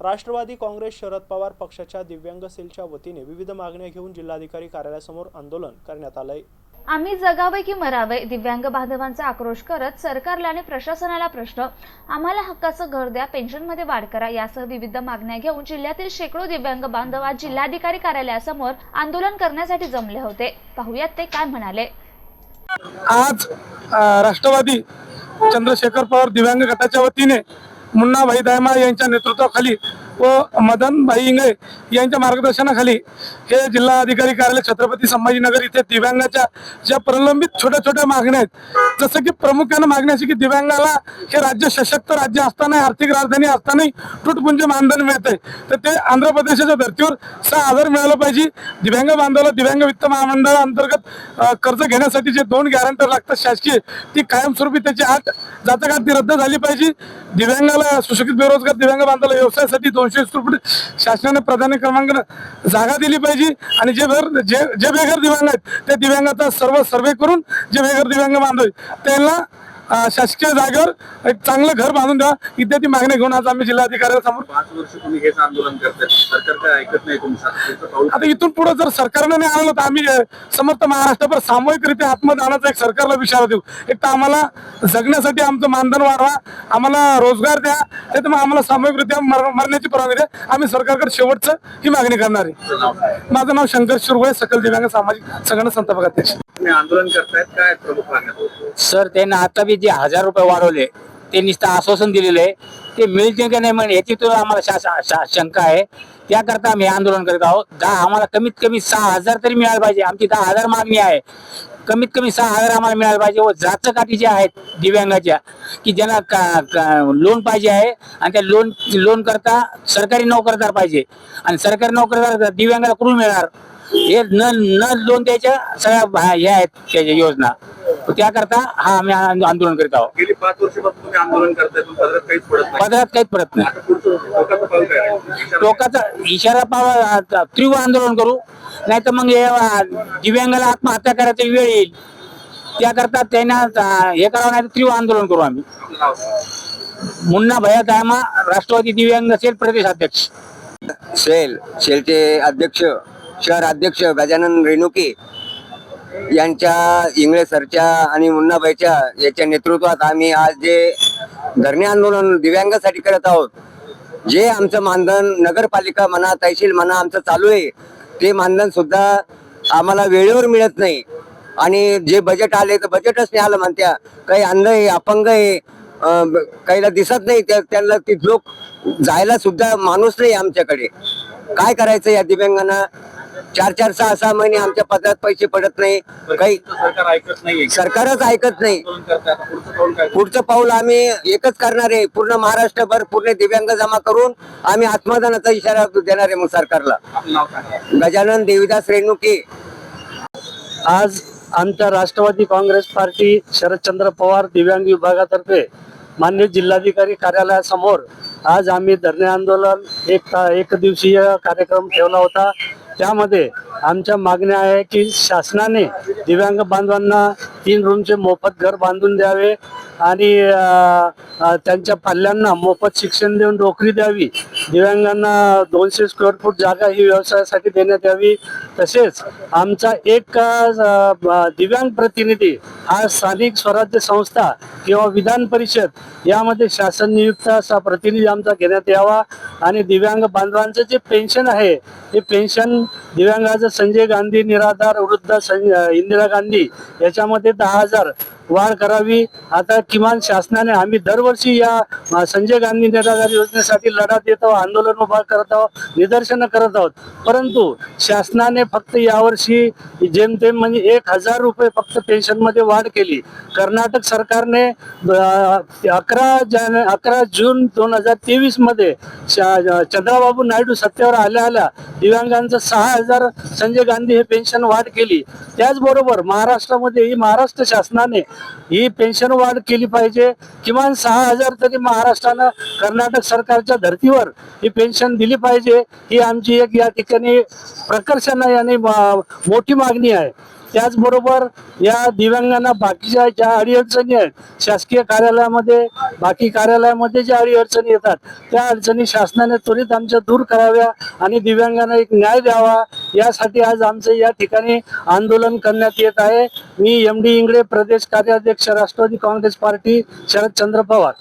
राष्ट्रवादी काँग्रेस शरद पवार पक्षाच्या दिव्यांग सेलच्या वतीने विविध मागण्या घेऊन जिल्हाधिकारी कार्यालयासमोर आंदोलन करण्यात आलंय. आम्ही जगावे की मरावे दिव्यांग बांधवांचा आक्रोश करत सरकारला आणि प्रशासनाला प्रश्न आम्हाला हक्काचं घर द्या पेन्शनमध्ये वाढ करा यासह विविध मागण्या घेऊन जिल्ह्यातील शेकडो दिव्यांग बांधव आज जिल्हाधिकारी कार्यालयासमोर आंदोलन करण्यासाठी जमले होते. पाहुयात ते काय म्हणाले. आज राष्ट्रवादी चंद्रशेखर पवार दिव्यांग गटाच्या वतीने मुन्ना भाई दायमा यांच्या नेतृत्वाखाली व मदन भाई इंगळे यांच्या मार्गदर्शनाखाली हे जिल्हाधिकारी कार्यालय छत्रपती संभाजीनगर इथे दिव्यांगाच्या ज्या प्रलंबित छोट्या छोट्या मागण्या आहेत जसं की प्रामुख्यानं मागणी अशी की दिव्यांगाला हे राज्य सशक्त राज्य असताना आर्थिक राजधानी असतानाही तुटपुंज मानधन मिळते तर ते आंध्र प्रदेशाच्या धर्तीवर सहा आधार मिळालं पाहिजे. दिव्यांग बांधवाला दिव्यांग वित्त महामंडळाअंतर्गत अंतर्गत कर्ज घेण्यासाठी जे दोन गॅरंटर लागतात शासकीय ती कायमस्वरूपी त्याची आठ जातकात ती रद्द झाली पाहिजे. दिव्यांगाला सुशिक्षित बेरोजगार दिव्यांग बांधवाला व्यवसायासाठी दोनशे फूट शासनाने प्राधान्य क्रमांकानं जागा दिली पाहिजे. आणि जे भर जे जे बेघर दिव्यांग आहेत त्या दिव्यांगाचा सर्व सर्वे करून जे बेघर दिव्यांग बांधव त्यांना शासकीय जागेवर एक चांगलं घर बांधून द्या. इत्यादी मागण्या घेऊन आज आम्ही जिल्हाधिकाऱ्यांसमोर पाच वर्ष तुम्ही हेच आंदोलन करताय. सरकार काय ऐकत नाही तुमचं? आता इथून पुढे जर सरकारने नाही आणलं तर आम्ही समर्थ महाराष्ट्रभर सामूहिकरित्या आत्मदानाचा एक सरकारला विचार देऊ. एक तर आम्हाला जगण्यासाठी आमचं मानधन वाढवा. आम्हाला रोजगार द्या. नाही तर मग आम्हाला सामूहिकरित्या मर- मरण्याची परवानगी द्या. आम्ही सरकारकडे शेवटचं ही मागणी करणार आहे. माझं नाव शंकर शिरगोळे सकल दिव्यांग सामाजिक संघटना संस्थापक अध्यक्ष. आंदोलन करतायत. काय प्रमुख सर त्यांना आता बी जे हजार रुपये वाढवले ते नुसतं आश्वासन दिलेलं आहे. ते मिळते का नाही म्हणजे याची तर आम्हाला शा- शा- शा- शंका आहे. त्याकरता आम्ही आंदोलन करत आहोत. दहा आम्हाला कमीत कमी सहा हजार तरी मिळायला पाहिजे. आमची दहा हजार मागणी आहे. कमीत कमी सहा हजार आम्हाला मिळायला पाहिजे. व जाचकाठी ज्या आहेत दिव्यांगाच्या की ज्यांना लोन पाहिजे आहे आणि त्या लोन लोन करता सरकारी नोकरदार पाहिजे. आणि सरकारी नोकरदार दिव्यांगाला कुठून मिळणार? हे न न लोन द्यायच्या सगळ्या ह्या हे आहेत त्याच्या योजना. त्याकरता हा? आम्ही आंदो- आंदोलन करीत आहोत गेली पाच वर्षापासून तुम्ही आंदोलन करताय पण पदरात काहीच पडत नाही. पदरात काहीच पडत नाही. आता पुढचं लोकांचं पाऊल काय आहे? विचार- टोकाचा इशारा पाव तीव्र आंदोलन करू. नाही तर मग हे अ, दिव्यांगाला आत्महत्या करायची वेळ येईल. त्याकरता त्यांना अ, हे करावं नाही तर तीव्र आंदोलन करू आम्ही. आपलं नाव सांगा. मुन्ना भया दामा राष्ट्रवादी दिव्यांग सेल प्रदेश अध्यक्ष. सेल सेलचे अध्यक्ष शहर अध्यक्ष गजानन रेणुके यांच्या इंगळे सरच्या आणि मुन्नाबाईच्या याच्या नेतृत्वात आम्ही आज जे धरणे आंदोलन दिव्यांगासाठी करत आहोत जे आमचं मानधन नगरपालिका म्हणा तहसील म्हणा आमचं चालू आहे ते मानधन सुद्धा आम्हाला वेळेवर मिळत नाही. आणि जे बजेट आले तर बजेटच नाही आलं म्हणत्या. काही अंध आहे अपंग आहे काहीला दिसत नाही त्या- त्यांना ती लोक जायला सुद्धा माणूस नाही आमच्याकडे. काय करायचं या दिव्यांगांना? चार चार सहा सहा महिने आमच्या पदरात पैसे पडत नाही. काही सरकार ऐकत सरकारच ऐकत नाही. पुढचं पाऊल काय? पुढचं पाऊल आम्ही एकच करणार आहे. पूर्ण महाराष्ट्रभर पूर्ण दिव्यांग जमा करून आम्ही आत्मदानाचा इशारा देणार आहे मग सरकारला. गजानन देविदास रेणुके. आज आमच्या राष्ट्रवादी काँग्रेस पार्टी शरदचंद्र पवार दिव्यांग विभागातर्फे मान्य जिल्हाधिकारी कार्यालयासमोर आज आम्ही धरणे आंदोलन एक एक दिवसीय कार्यक्रम ठेवला होता. त्यामध्ये आमच्या मागण्या आहे की शासनाने दिव्यांग बांधवांना तीन रूमचे मोफत घर बांधून द्यावे आणि त्यांच्या पाल्यांना मोफत शिक्षण देऊन नोकरी द्यावी. दिव्यांगांना दोनशे स्क्वेअर फूट जागा ही व्यवसायासाठी देण्यात यावी. तसेच आमचा एक दिव्यांग प्रतिनिधी हा स्थानिक स्वराज्य संस्था किंवा विधान परिषद यामध्ये शासन नियुक्त असा प्रतिनिधी आमचा घेण्यात यावा. आणि दिव्यांग बांधवांचं जे पेन्शन आहे ते पेन्शन दिव्यांगाचं संजय गांधी निराधार वृद्ध इंदिरा गांधी याच्यामध्ये दहा हजार वाढ करावी. आता किमान शासनाने आम्ही दरवर्षी या संजय गांधी निराधार योजनेसाठी लढा देत आहोत आंदोलन उभा करत आहोत निदर्शनं करत आहोत. परंतु शासनाने फक्त यावर्षी जेमतेम म्हणजे एक हजार रुपये फक्त पेन्शनमध्ये वाढ केली. कर्नाटक सरकारने अकरा जान अकरा जून दोन हजार तेवीसमध्ये शा- चंद्राबाबू नायडू सत्तेवर आल्या आल्या दिव्यांगांचं सहा हजार संजय गांधी हे पेन्शन वाढ केली. त्याचबरोबर महाराष्ट्रामध्ये ही महाराष्ट्र शासनाने ही पेन्शन वाढ केली पाहिजे. किमान सहा हजार तरी महाराष्ट्रानं कर्नाटक सरकारच्या धर्तीवर ही पेन्शन दिली पाहिजे. ही आमची एक या ठिकाणी प्रकर्षानं याने मोठी मागणी आहे. त्याचबरोबर या दिव्यांगांना बाकीच्या ज्या अडीअडचणी आहेत शासकीय कार्यालयामध्ये बाकी कार्यालयामध्ये ज्या अडीअडचणी येतात त्या अडचणी शासनाने त्वरित आमच्या दूर कराव्या आणि दिव्यांगांना एक न्याय द्यावा. यासाठी आज आमचं या ठिकाणी आंदोलन करण्यात येत आहे. मी एम डी इंगळे प्रदेश कार्याध्यक्ष राष्ट्रवादी काँग्रेस पार्टी शरदचंद्र पवार.